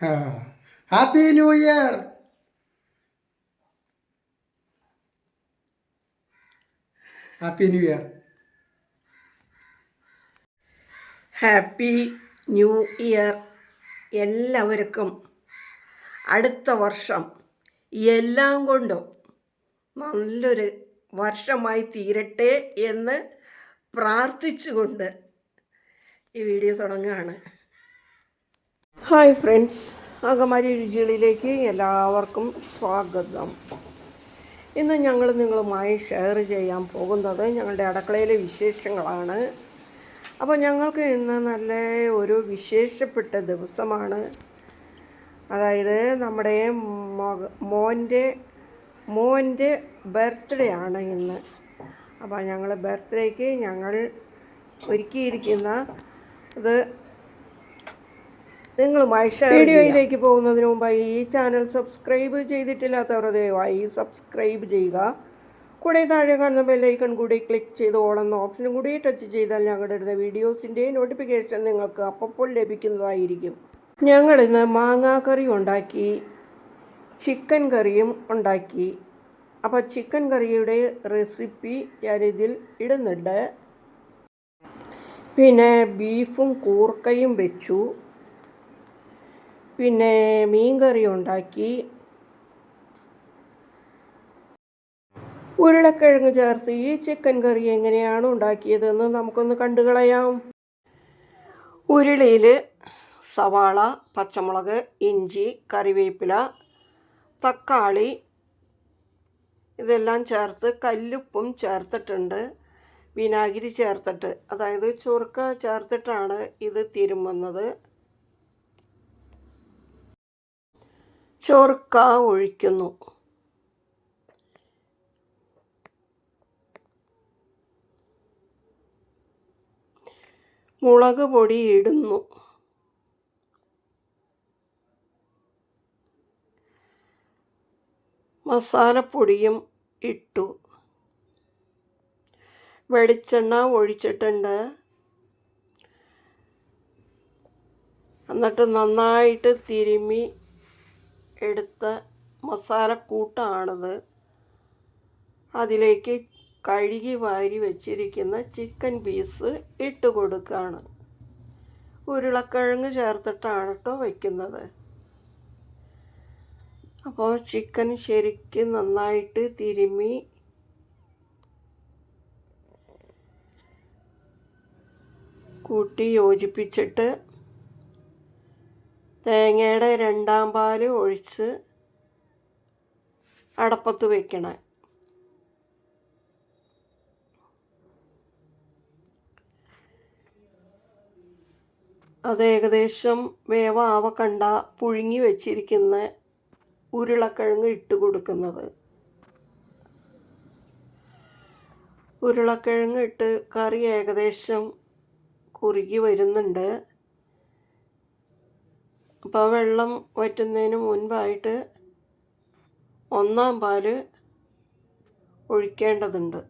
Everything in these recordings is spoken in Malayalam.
Happy new year happy new year happy new year എല്ലാവർക്കും. അടുത്ത വർഷം എല്ലാം കൊണ്ടും നല്ലൊരു വർഷമായി തീരട്ടെ എന്ന് പ്രാർത്ഥിച്ചുകൊണ്ട് ഈ വീഡിയോ തുടങ്ങുകയാണ്. Hi friends. അകമാരി രുചികളിലേക്ക് എല്ലാവർക്കും സ്വാഗതം. ഇന്ന് ഞങ്ങൾ നിങ്ങളുമായി ഷെയർ ചെയ്യാൻ പോകുന്നത് ഞങ്ങളുടെ അടുക്കളയിലെ വിശേഷങ്ങളാണ്. അപ്പോൾ ഞങ്ങൾക്ക് ഇന്ന് നല്ല ഒരു വിശേഷപ്പെട്ട ദിവസമാണ്. അതായത് നമ്മുടെ മക മോന്റെ മോന്റെ ബർത്ത്ഡേ ആണ് ഇന്ന്. അപ്പോൾ ഞങ്ങൾ ബർത്ത്ഡേക്ക് ഞങ്ങൾ ഒരുക്കിയിരിക്കുന്ന ഇത് നിങ്ങളുമായി വീഡിയോയിലേക്ക് പോകുന്നതിന് മുമ്പായി ഈ ചാനൽ സബ്സ്ക്രൈബ് ചെയ്തിട്ടില്ലാത്തവർ ദയവായി സബ്സ്ക്രൈബ് ചെയ്യുക. കൂടെ താഴെ കാണുന്ന ബെല്ലൈക്കൺ കൂടി ക്ലിക്ക് ചെയ്ത് ഓളെന്ന ഓപ്ഷനും കൂടി ടച്ച് ചെയ്താൽ ഞങ്ങളുടെ അടുത്ത വീഡിയോസിന്റെ നോട്ടിഫിക്കേഷൻ നിങ്ങൾക്ക് അപ്പോൾ ലഭിക്കുന്നതായിരിക്കും. ഞങ്ങൾ ഇന്ന് മാങ്ങാ കറി ഉണ്ടാക്കി ചിക്കൻ കറിയും ഉണ്ടാക്കി. അപ്പോൾ ചിക്കൻ കറിയുടെ റെസിപ്പി ഞാനിതിൽ ഇടുന്നുണ്ട്. പിന്നെ ബീഫും കൂർക്കയും വെച്ചു. പിന്നെ മീൻ കറി ഉണ്ടാക്കി. ഉരുളക്കിഴങ്ങ് ചേർത്ത് ഈ ചിക്കൻ കറി എങ്ങനെയാണ് ഉണ്ടാക്കിയതെന്ന് നമുക്കൊന്ന് കണ്ടുകളയാം ഉരുളിയിൽ സവാള പച്ചമുളക് ഇഞ്ചി കറിവേപ്പില തക്കാളി ഇതെല്ലാം ചേർത്ത് കല്ലുപ്പും ചേർത്തിട്ടുണ്ട്. വിനാഗിരി ചേർത്തിട്ട്. അതായത് ചുറുക്ക ചേർത്തിട്ടാണ് ഇത് തിരുമുന്നത്. ചൊറുക്ക ഒഴിക്കുന്നു. മുളക് പൊടി ഇടുന്നു. മസാലപ്പൊടിയും ഇട്ടു. വെളിച്ചെണ്ണ ഒഴിച്ചിട്ടുണ്ട്. എന്നിട്ട് നന്നായിട്ട് തിരുമ്മി എടുത്ത മസാലക്കൂട്ടാണത്. അതിലേക്ക് കഴുകി വാരി വെച്ചിരിക്കുന്ന ചിക്കൻ പീസ് ഇട്ട് കൊടുക്കുകയാണ് ഉരുളക്കിഴങ്ങ് ചേർത്തിട്ടാണ് കേട്ടോ വയ്ക്കുന്നത് അപ്പോൾ ചിക്കൻ ശരിക്കും നന്നായിട്ട് തിരുമ്മി കൂട്ടി യോജിപ്പിച്ചിട്ട് തേങ്ങയുടെ രണ്ടാം പാൽ ഒഴിച്ച് അടപ്പത്ത് വെക്കണം. അത് ഏകദേശം വേവാവ കണ്ട പുഴുങ്ങി വെച്ചിരിക്കുന്ന ഉരുളക്കിഴങ്ങ് ഇട്ട് കൊടുക്കുന്നത്. ഉരുളക്കിഴങ്ങ് ഇട്ട് കറി ഏകദേശം കുറുകി വരുന്നുണ്ട്. അപ്പോൾ വെള്ളം വറ്റുന്നതിന് മുൻപായിട്ട് ഒന്നാം പാൽ ഒഴിക്കേണ്ടതുണ്ട്.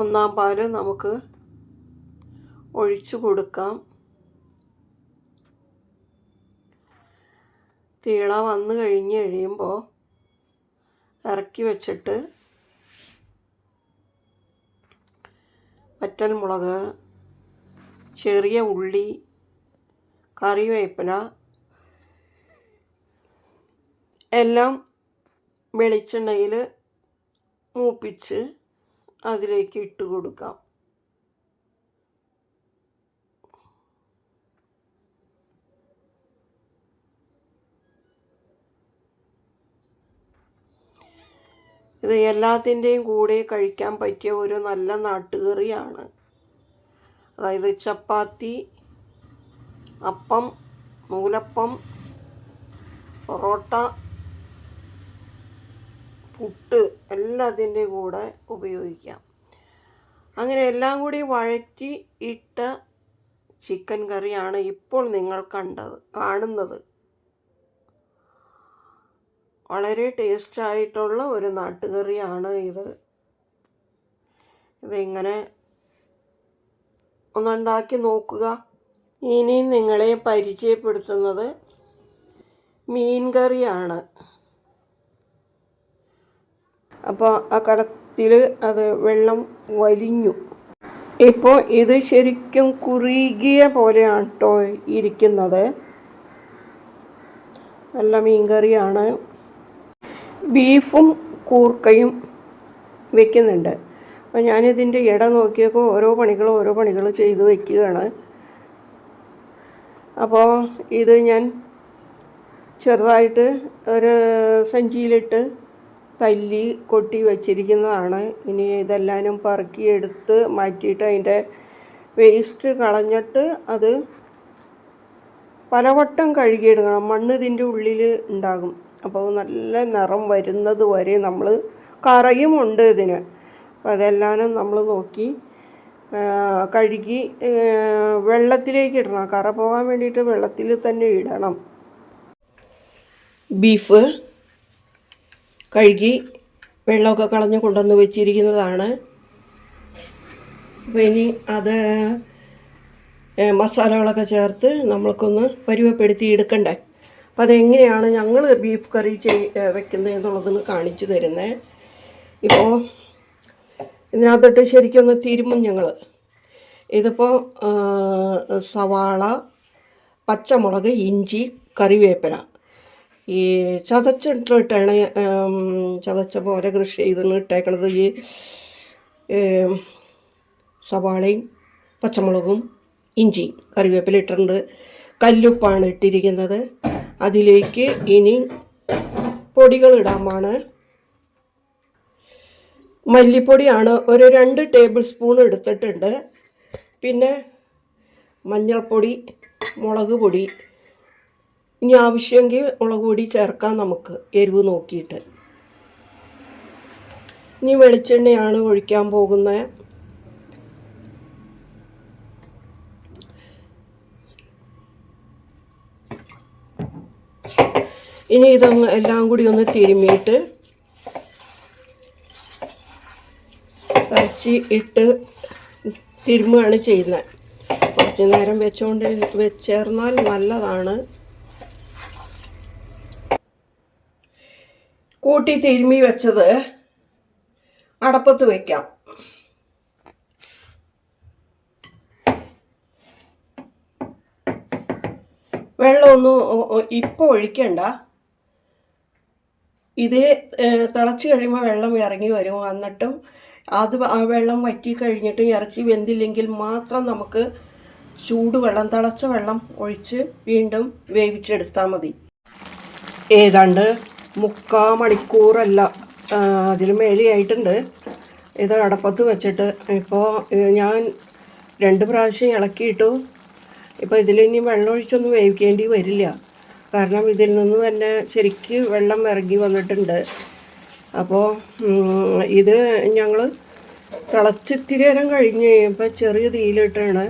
ഒന്നാം പാൽ നമുക്ക് ഒഴിച്ചു കൊടുക്കാം. തീള വന്നു കഴിഞ്ഞ് കഴിയുമ്പോൾ ഇറക്കി വെച്ചിട്ട് മുളക് ചെറിയ ഉള്ളി കറിവേപ്പില എല്ലാം വെളിച്ചെണ്ണയിൽ മൂപ്പിച്ച് അതിലേക്ക് ഇട്ട് കൊടുക്കാം. ഇത് എല്ലാത്തിന്റെയും കൂടെ കഴിക്കാൻ പറ്റിയ ഒരു നല്ല നാട്ടുകറിയാണ്. അതായത് ചപ്പാത്തി അപ്പം നൂലപ്പം പൊറോട്ട പുട്ട് എല്ലാത്തിന്റെയും കൂടെ ഉപയോഗിക്കാം. അങ്ങനെ എല്ലാം കൂടി വഴറ്റി ഇട്ട ചിക്കൻ കറിയാണ് ഇപ്പോൾ നിങ്ങൾ കണ്ടത് കാണുന്നത്. വളരെ ടേസ്റ്റ് ആയിട്ടുള്ള ഒരു നാട്ടുകറിയാണ് ഇത്. ഇതിങ്ങനെ ഒന്നുണ്ടാക്കി നോക്കുക. ഇനി നിങ്ങളെ പരിചയപ്പെടുത്തുന്നത് മീൻ കറിയാണ്. അപ്പോൾ ആ കടത്തിൽ അത് വെള്ളം വലിഞ്ഞു. ഇപ്പോൾ ഇത് ശരിക്കും കുറുകിയ പോലെയാണ് കേട്ടോ ഇരിക്കുന്നത്. നല്ല മീൻകറിയാണ് ബീഫും കൂർക്കയും വെക്കുന്നുണ്ട്. അപ്പോൾ ഞാനിതിന്റെ ഇട നോക്കിയപ്പോൾ ഓരോ പണികൾ ഓരോ പണികൾ ചെയ്ത് വയ്ക്കുകയാണ് അപ്പോൾ ഇത് ഞാൻ ചെറുതായിട്ട് ഒരു സഞ്ചിയിലിട്ട് തല്ലി കൊട്ടി വച്ചിരിക്കുന്നതാണ്. ഇനി ഇതെല്ലാനും പറക്കിയെടുത്ത് മാറ്റിയിട്ട് അതിന്റെ വേസ്റ്റ് കളഞ്ഞിട്ട് അത് പലവട്ടം കഴുകിയെടുക്കണം. മണ്ണ് ഇതിന്റെ ഉള്ളിൽ ഉണ്ടാകും. അപ്പോൾ നല്ല നിറം വരുന്നത് വരെ നമ്മൾ കറയുമുണ്ട് ഇതിന്. അപ്പോൾ അതെല്ലാനും നമ്മൾ നോക്കി കഴുകി വെള്ളത്തിലേക്ക് ഇടണം. കറ പോകാൻ വേണ്ടിയിട്ട് വെള്ളത്തിൽ തന്നെ ഇടണം. ബീഫ് കഴുകി വെള്ളമൊക്കെ കളഞ്ഞ് കൊണ്ടുവന്ന് വെച്ചിരിക്കുന്നതാണ്. അപ്പോൾ ഇനി അത് മസാലകളൊക്കെ ചേർത്ത് നമ്മൾക്കൊന്ന് പരുവപ്പെടുത്തി എടുക്കണ്ടേ? അപ്പം അതെങ്ങനെയാണ് ഞങ്ങൾ ബീഫ് കറി ചെയ് ഏ, വെക്കുന്നത് എന്നുള്ളതൊന്ന് കാണിച്ചു തരുന്നത് ഇപ്പോൾ ഇതിനകത്തോട്ട് ശരിക്കൊന്ന് തിരുമും ഞങ്ങൾ ഇതിപ്പോൾ സവാള പച്ചമുളക് ഇഞ്ചി കറിവേപ്പില. ഈ ചതച്ചിട്ടിട്ടാണ് ചതച്ച പോലെ കൃഷി ചെയ്തെന്ന് ഇട്ടേക്കണത് ഈ സവാളയും പച്ചമുളകും ഇഞ്ചിയും കറിവേപ്പില ഇട്ടിട്ടുണ്ട്. കല്ലുപ്പാണ് ഇട്ടിരിക്കുന്നത്. അതിലേക്ക് ഇനി പൊടികൾ ഇടാമാണ്. മല്ലിപ്പൊടിയാണ് ഒരു രണ്ട് ടേബിൾ സ്പൂൺ എടുത്തിട്ടുണ്ട്. പിന്നെ മഞ്ഞൾപ്പൊടി മുളക് പൊടി ഇനി ആവശ്യമെങ്കിൽ മുളക് പൊടി ചേർക്കാം നമുക്ക് എരിവ് നോക്കിയിട്ട്. ഇനി വെളിച്ചെണ്ണയാണ് ഒഴിക്കാൻ പോകുന്നത്. ഇനി ഇതൊന്ന് എല്ലാം കൂടി ഒന്ന് തിരുമ്മിയിട്ട് ഇറച്ചി ഇട്ട് തിരുമ്മുകയാണ് ചെയ്യുന്നത്. കുറച്ച് നേരം വെച്ചുകൊണ്ട് വെച്ചേർന്നാൽ നല്ലതാണ്. കൂട്ടി തിരുമ്മി വെച്ചത് അടപ്പത്ത് വയ്ക്കാം വെള്ളമൊന്നും ഇപ്പോൾ ഒഴിക്കണ്ട. ഇതേ തിളച്ചു കഴിയുമ്പോൾ വെള്ളം ഇറങ്ങി വരും. എന്നിട്ടും അത് ആ വെള്ളം വറ്റി കഴിഞ്ഞിട്ട് ഇറച്ചി വെന്തില്ലെങ്കിൽ മാത്രം നമുക്ക് ചൂടുവെള്ളം തിളച്ച വെള്ളം ഒഴിച്ച് വീണ്ടും വേവിച്ചെടുത്താൽ മതി. ഏതാണ്ട് മുക്കാ മണിക്കൂറല്ല അതിന് മേലെയായിട്ടുണ്ട്. ഇത് അടപ്പത്ത് വെച്ചിട്ട് ഇപ്പോൾ ഞാൻ രണ്ട് പ്രാവശ്യം ഇളക്കിയിട്ടു. ഇപ്പോൾ ഇതിലിനി വെള്ളം ഒഴിച്ചൊന്നും വേവിക്കേണ്ടി വരില്ല. കാരണം ഇതിൽ നിന്ന് തന്നെ ശരിക്ക് വെള്ളം ഇറങ്ങി വന്നിട്ടുണ്ട്. അപ്പോൾ ഇത് ഞങ്ങൾ തിളച്ചിത്തിരി നേരം കഴിഞ്ഞ് കഴിയുമ്പോൾ ചെറിയ തീയിലിട്ടാണ്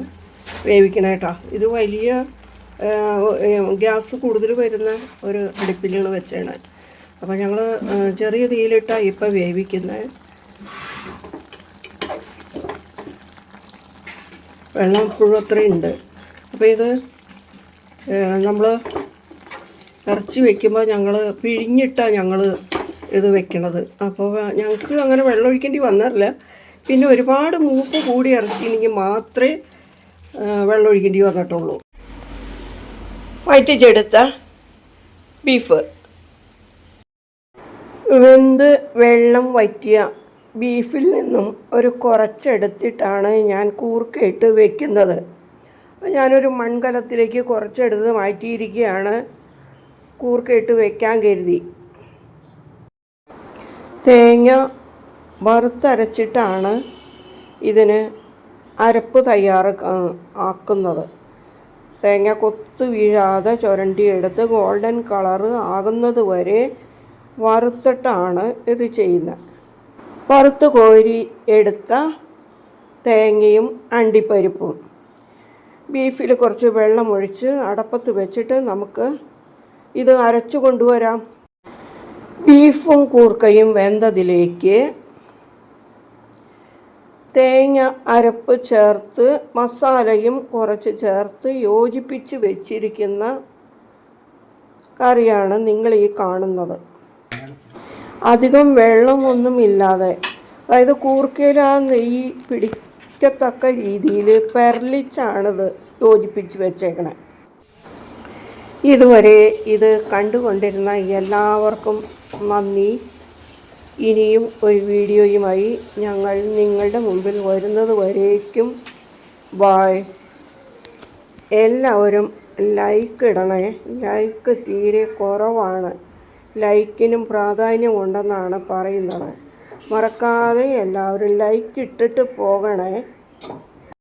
വേവിക്കണേ കേട്ടോ ഇത് വലിയ ഗ്യാസ് കൂടുതൽ വരുന്ന ഒരു അടുപ്പിലാണ് വെച്ചാണ് അപ്പോൾ ഞങ്ങൾ ചെറിയ തീയിലിട്ടാണ് ഇപ്പോൾ വേവിക്കുന്നത് വെള്ളം ഇപ്പോഴും അത്രയുണ്ട് അപ്പോൾ ഇത് നമ്മൾ ഇറച്ചി വെക്കുമ്പോൾ ഞങ്ങൾ പിഴിഞ്ഞിട്ടാണ് ഞങ്ങൾ ഇത് വെക്കണത്. അപ്പോൾ ഞങ്ങൾക്ക് അങ്ങനെ വെള്ളം ഒഴിക്കേണ്ടി വന്നില്ല പിന്നെ ഒരുപാട് മൂപ്പ് കൂടി ഇറച്ചിനെങ്കിൽ മാത്രമേ വെള്ളം ഒഴിക്കേണ്ടി വന്നിട്ടുള്ളൂ. വയറ്റിച്ചെടുത്ത ബീഫ്. വെന്ത് വെള്ളം വറ്റിയ ബീഫിൽ നിന്നും ഒരു കുറച്ചെടുത്തിട്ടാണ് ഞാൻ കൂർക്കയിട്ട് വെക്കുന്നത്. ഞാനൊരു മൺകലത്തിലേക്ക് കുറച്ചെടുത്ത് മാറ്റിയിരിക്കുകയാണ്. കൂർക്കയിട്ട് വെക്കാൻ കരുതി. തേങ്ങ വറുത്തരച്ചിട്ടാണ് ഇതിന് അരപ്പ് തയ്യാറ് ആക്കുന്നത്. തേങ്ങ കൊത്ത് വീഴാതെ ചുരണ്ടിയെടുത്ത് ഗോൾഡൻ കളറ് ആകുന്നത് വരെ വറുത്തിട്ടാണ് ഇത് ചെയ്യുന്നത്. വറുത്ത് കോരി എടുത്ത തേങ്ങയും അണ്ടിപ്പരിപ്പും. ബീഫിൽ കുറച്ച് വെള്ളമൊഴിച്ച് അടപ്പത്ത് വെച്ചിട്ട് നമുക്ക് ഇത് അരച്ചു കൊണ്ടുവരാം. ബീഫും കൂർക്കയും വെന്തതിലേക്ക് തേങ്ങ അരപ്പ് ചേർത്ത് മസാലയും കുറച്ച് ചേർത്ത് യോജിപ്പിച്ച് വെച്ചിരിക്കുന്ന കറിയാണ് നിങ്ങൾ ഈ കാണുന്നത്. അധികം വെള്ളമൊന്നും ഇല്ലാതെ അതായത് കൂർക്കയിൽ ആ നെയ്യ് പിടിക്കത്തക്ക രീതിയിൽ പെരളിച്ചാണിത് യോജിപ്പിച്ച് വെച്ചേക്കണേ. ഇതുവരെ ഇത് കണ്ടുകൊണ്ടിരുന്ന എല്ലാവർക്കും നന്ദി. ഇനിയും ഒരു വീഡിയോയുമായി ഞങ്ങൾ നിങ്ങളുടെ മുമ്പിൽ വരുന്നത് വരേക്കും ബായ് എല്ലാവരും ലൈക്ക് ഇടണേ. ലൈക്ക് തീരെ കുറവാണ്. ലൈക്കിനും പ്രാധാന്യമുണ്ടെന്നാണ് പറയുന്നത്. മറക്കാതെ എല്ലാവരും ലൈക്ക് ഇട്ടിട്ട് പോകണേ.